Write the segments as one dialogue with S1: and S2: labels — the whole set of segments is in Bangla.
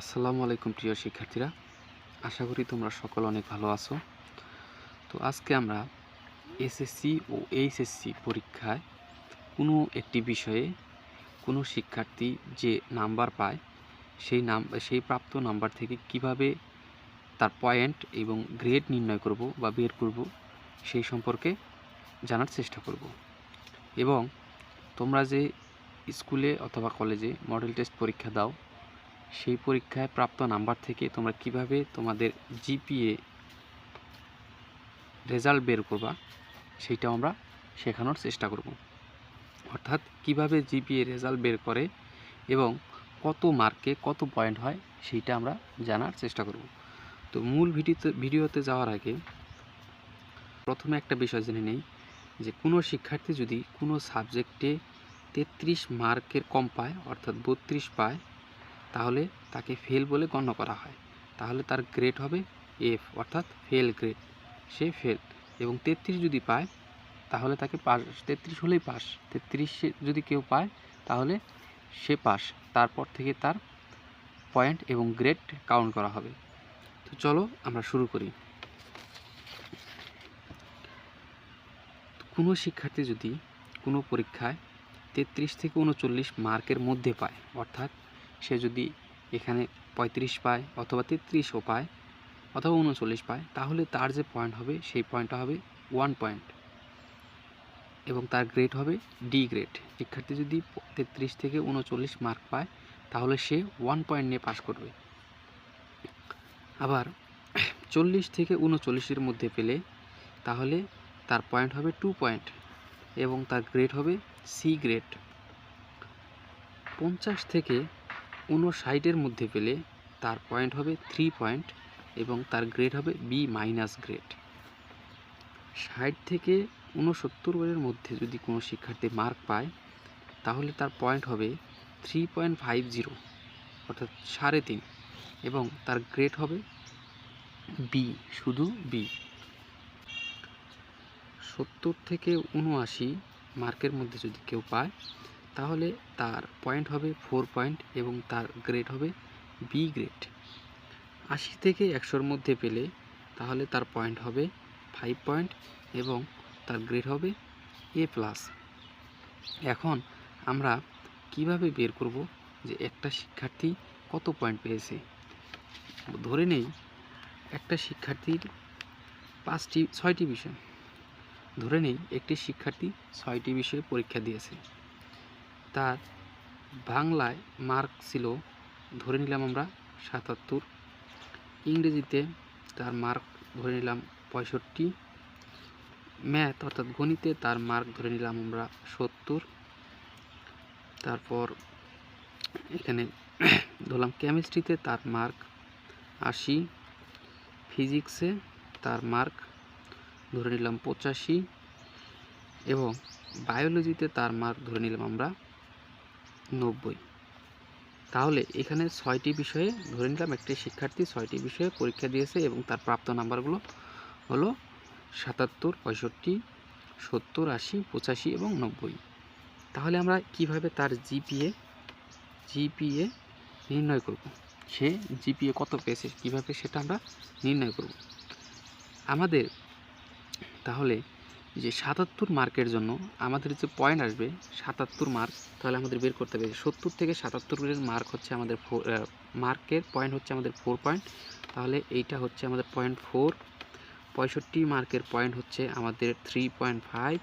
S1: আসসালামু আলাইকুম প্রিয় শিক্ষার্থীরা। আশা করি তোমরা সকল অনেক ভালো আছো। তো আজকে আমরা এসএসসি ও এইচএসসি পরীক্ষায় কোনো একটি বিষয়ে কোনো শিক্ষার্থী যে নাম্বার পায়, সেই নাম, সেই প্রাপ্ত নাম্বার থেকে কীভাবে তার পয়েন্ট এবং গ্রেড নির্ণয় করব বা বের করব, সেই সম্পর্কে জানার চেষ্টা করব। এবং তোমরা যে স্কুলে অথবা কলেজে মডেল টেস্ট পরীক্ষা দাও সেই পরীক্ষায় প্রাপ্ত নাম্বার থেকে তোমরা কীভাবে তোমাদের জিপিএ রেজাল্ট বের করবা সেইটা আমরা শেখানোর চেষ্টা করব। অর্থাৎ কীভাবে জিপিএ রেজাল্ট বের করে এবং কত মার্কে কত পয়েন্ট হয়, সেইটা আমরা জানার চেষ্টা করব। তো মূল ভিডিওতে ভিডিওতে যাওয়ার আগে প্রথমে একটা বিষয় জেনে নেই যে কোনো শিক্ষার্থী যদি কোনো সাবজেক্টে তেত্রিশ মার্কের কম পায়, অর্থাৎ বত্রিশ পায় তাহলে তাকে ফেল বলে গণ্য করা হয়। তাহলে তার গ্রেড হবে এফ অর্থাৎ ফেল গ্রেড সে ফেল এবং তেত্রিশ যদি পায়, তাহলে তাকে পাস তেত্রিশ হলেই পাস তেত্রিশ যদি কেউ পায়, তাহলে সে পাস তারপর থেকে তার পয়েন্ট এবং গ্রেড কাউন্ট করা হবে। তো চলো আমরা শুরু করি। কোনো শিক্ষার্থী যদি কোনো পরীক্ষায় তেত্রিশ থেকে উনচল্লিশ মার্কের মধ্যে পায়, অর্থাৎ সে যদি এখানে পঁয়ত্রিশ পায় অথবা তেত্রিশও পায় অথবা উনচল্লিশ পায়, তাহলে তার যে পয়েন্ট হবে, সেই পয়েন্টটা হবে ওয়ান পয়েন্ট এবং তার গ্রেড হবে ডি গ্রেড শিক্ষার্থী যদি তেত্রিশ থেকে উনচল্লিশ মার্ক পায়, তাহলে সে ওয়ান পয়েন্ট নিয়ে পাশ করবে। আবার চল্লিশ থেকে উনচল্লিশের মধ্যে পেলে, তাহলে তার পয়েন্ট হবে টু পয়েন্ট এবং তার গ্রেড হবে সি গ্রেড পঞ্চাশ থেকে উনষাটের মধ্যে পেলে তার পয়েন্ট হবে থ্রি পয়েন্ট এবং তার গ্রেড হবে বি মাইনাস গ্রেড ষাট থেকে উনসত্তরের মধ্যে যদি কোনো শিক্ষার্থী মার্ক পায়, তাহলে তার পয়েন্ট হবে থ্রি পয়েন্ট ফাইভ জিরো অর্থাৎ সাড়ে তিন, এবং তার গ্রেড হবে বি শুধু বি সত্তর থেকে উনআশি মার্কের মধ্যে যদি কেউ পায় তাহলে তার পয়েন্ট হবে ফোর পয়েন্ট এবং তার গ্রেড হবে বি গ্রেড আশি থেকে একশোর মধ্যে পেলে তাহলে তার পয়েন্ট হবে ফাইভ পয়েন্ট এবং তার গ্রেড হবে এ প্লাস এখন আমরা কীভাবে বের করব যে একটা শিক্ষার্থী কত পয়েন্ট পেয়েছে? ধরে নেই, একটা শিক্ষার্থীর পাঁচটি, ছয়টি বিষয়। ধরে নেই, একটি শিক্ষার্থী ছয়টি বিষয়ে পরীক্ষা দিয়েছে। তার বাংলায় মার্ক ছিল, ধরে নিলাম আমরা সাতাত্তর। ইংরেজিতে তার মার্ক ধরে নিলাম পঁয়ষট্টি। ম্যাথ অর্থাৎ গণিতে তার মার্ক ধরে নিলাম আমরা সত্তর। তারপর এখানে ধরলাম কেমিস্ট্রিতে তার মার্ক আশি। ফিজিক্সে তার মার্ক ধরে নিলাম পঁচাশি। এবং বায়োলজিতে তার মার্ক ধরে নিলাম আমরা নব্বই। তাহলে এখানে ছয়টি বিষয়ে ধরে নিলাম, একটি শিক্ষার্থী ছয়টি বিষয়ে পরীক্ষা দিয়েছে এবং তার প্রাপ্ত নাম্বারগুলো হলো সাতাত্তর, পঁয়ষট্টি, সত্তর, আশি, পঁচাশি এবং নব্বই। তাহলে আমরা কীভাবে তার জিপিএ জিপিএ নির্ণয় করব? সে জিপিএ কত পেয়েছে, কীভাবে সেটা আমরা নির্ণয় করব? আমাদের তাহলে যে সাতাত্তর মার্কের জন্য আমাদের যে পয়েন্ট আসবে, সাতাত্তর মার্ক তাহলে আমাদের বের করতে হবে। সত্তর থেকে সাতাত্তরের মার্ক হচ্ছে আমাদের মার্কের পয়েন্ট হচ্ছে আমাদের ফোর পয়েন্ট তাহলে এইটা হচ্ছে আমাদের পয়েন্ট ফোর পঁয়ষট্টি মার্কের পয়েন্ট হচ্ছে আমাদের থ্রি পয়েন্ট ফাইভ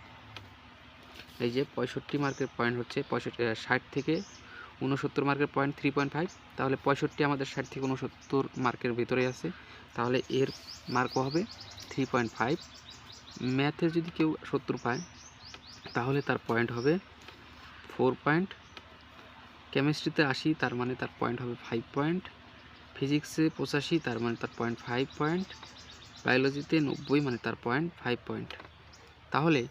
S1: এই যে পঁয়ষট্টি মার্কের পয়েন্ট হচ্ছে পঁয়ষট্টি ষাট থেকে উনসত্তর মার্কের পয়েন্ট থ্রি পয়েন্ট ফাইভ তাহলে পঁয়ষট্টি আমাদের ষাট থেকে উনসত্তর মার্কের ভিতরে আছে। তাহলে এর মার্কও হবে থ্রি পয়েন্ট ফাইভ ম্যাথে যদি কেউ সত্তর পায়, তাহলে তার পয়েন্ট হবে ফোর পয়েন্ট কেমিস্ট্রিতে আশি, তার মানে তার পয়েন্ট হবে ফাইভ পয়েন্ট ফিজিক্সে পঁচাশি, তার মানে তার পয়েন্ট ফাইভ পয়েন্ট বায়োলজিতে নব্বই মানে তার পয়েন্ট ফাইভ পয়েন্ট তাহলে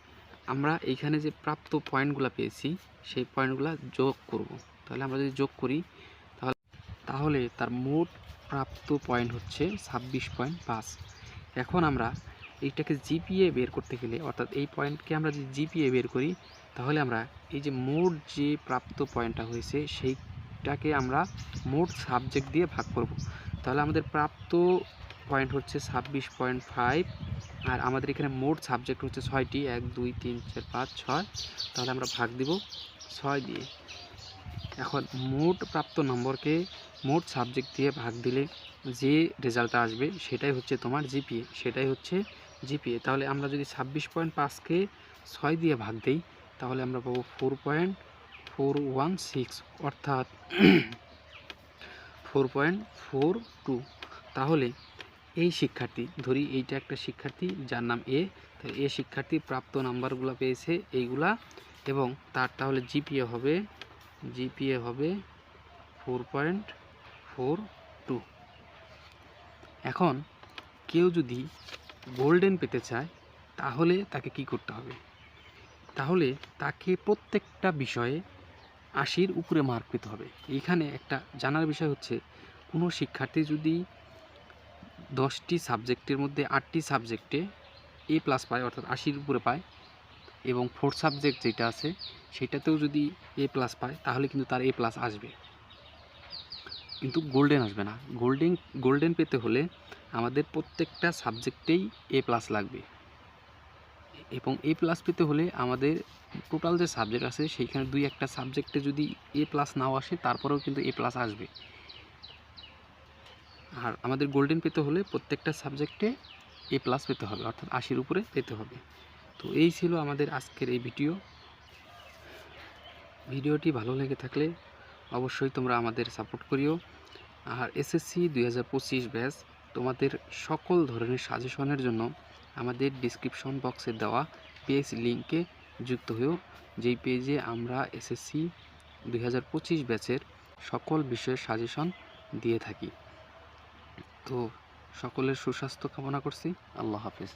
S1: আমরা এইখানে যে প্রাপ্ত পয়েন্টগুলো পেয়েছি, সেই পয়েন্টগুলো যোগ করব। তাহলে আমরা যদি যোগ করি, তাহলে তাহলে তার মোট প্রাপ্ত পয়েন্ট হচ্ছে ছাব্বিশ পয়েন্ট পাঁচ। এখন আমরা এইটাকে জিপিএ বের করতে গেলে, অর্থাৎ এই পয়েন্টকে আমরা যদি জিপিএ বের করি, তাহলে আমরা এই যে মোট যে প্রাপ্ত পয়েন্টটা হয়েছে, সেইটাকে আমরা মোট সাবজেক্ট দিয়ে ভাগ করব। তাহলে আমাদের প্রাপ্ত পয়েন্ট হচ্ছে ছাব্বিশ পয়েন্ট ফাইভ আর আমাদের এখানে মোট সাবজেক্ট হচ্ছে ছয়টি, এক, দুই, তিন, চার, পাঁচ, ছয়। তাহলে আমরা ভাগ দিব ছয় দিয়ে। এখন মোট প্রাপ্ত নম্বরকে মোট সাবজেক্ট দিয়ে ভাগ দিলে যে রেজাল্টটা আসবে সেটাই হচ্ছে তোমার জিপিএ সেটাই হচ্ছে জিপিএ তাহলে আমরা যদি ছাব্বিশ পয়েন্ট পাঁচকে ছয় দিয়ে ভাগ দিই, তাহলে আমরা পাবো four point four one six অর্থাৎ ফোর পয়েন্ট ফোর টু তাহলে এই শিক্ষার্থী, ধরি এইটা একটা শিক্ষার্থী, যার নাম এ তাহলে এ শিক্ষার্থী প্রাপ্ত নাম্বারগুলো পেয়েছে এইগুলা, এবং তার তাহলে জিপিএ হবে জিপিএ হবে ফোর পয়েন্ট ফোর এখন কেউ যদি গোল্ডেন পেতে চায়, তাহলে তাকে কি করতে হবে? তাহলে তাকে প্রত্যেকটা বিষয়ে আশির উপরে মার্ক পেতে হবে। এখানে একটা জানার বিষয় হচ্ছে, কোনো শিক্ষার্থী যদি দশটি সাবজেক্টের মধ্যে আটটি সাবজেক্টে এ প্লাস পায়, অর্থাৎ আশির উপরে পায়, এবং ফোর্থ সাবজেক্ট যেটা আছে, সেটাতেও যদি এ প্লাস পায়, তাহলে কিন্তু তার এ প্লাস আসবে। কিন্তু গোল্ডেন আসবে না। গোল্ডেন গোল্ডেন পেতে হলে আমাদের প্রত্যেকটা সাবজেক্টেই এ প্লাস লাগবে। এবং এ প্লাস পেতে হলে আমাদের টোটাল যে সাবজেক্ট আছে, সেইখানে দুই একটা সাবজেক্টে যদি এ প্লাস নাও আসে, তারপরেও কিন্তু এ প্লাস আসবে। আর আমাদের গোল্ডেন পেতে হলে প্রত্যেকটা সাবজেক্টে এ প্লাস পেতে হবে, অর্থাৎ আশির উপরে পেতে হবে। তো এই ছিল আমাদের আজকের এই ভিডিও ভিডিওটি ভালো লেগে থাকলে অবশ্যই তোমরা আমাদের সাপোর্ট করিও। আর এসএসসি দুই হাজার পঁচিশ ব্যাচ তোমাদের সকল ধরনের সাজেশনের জন্য আমাদের ডিসক্রিপশন বক্সে দেওয়া পেজ লিঙ্কে যুক্ত হয়েও, যেই পেজে আমরা এসএসসি দুই হাজার পঁচিশ ব্যাচের সকল বিষয়ের সাজেশন দিয়ে থাকি। তো সকলের সুস্বাস্থ্য কামনা করছি। আল্লাহ হাফেজ।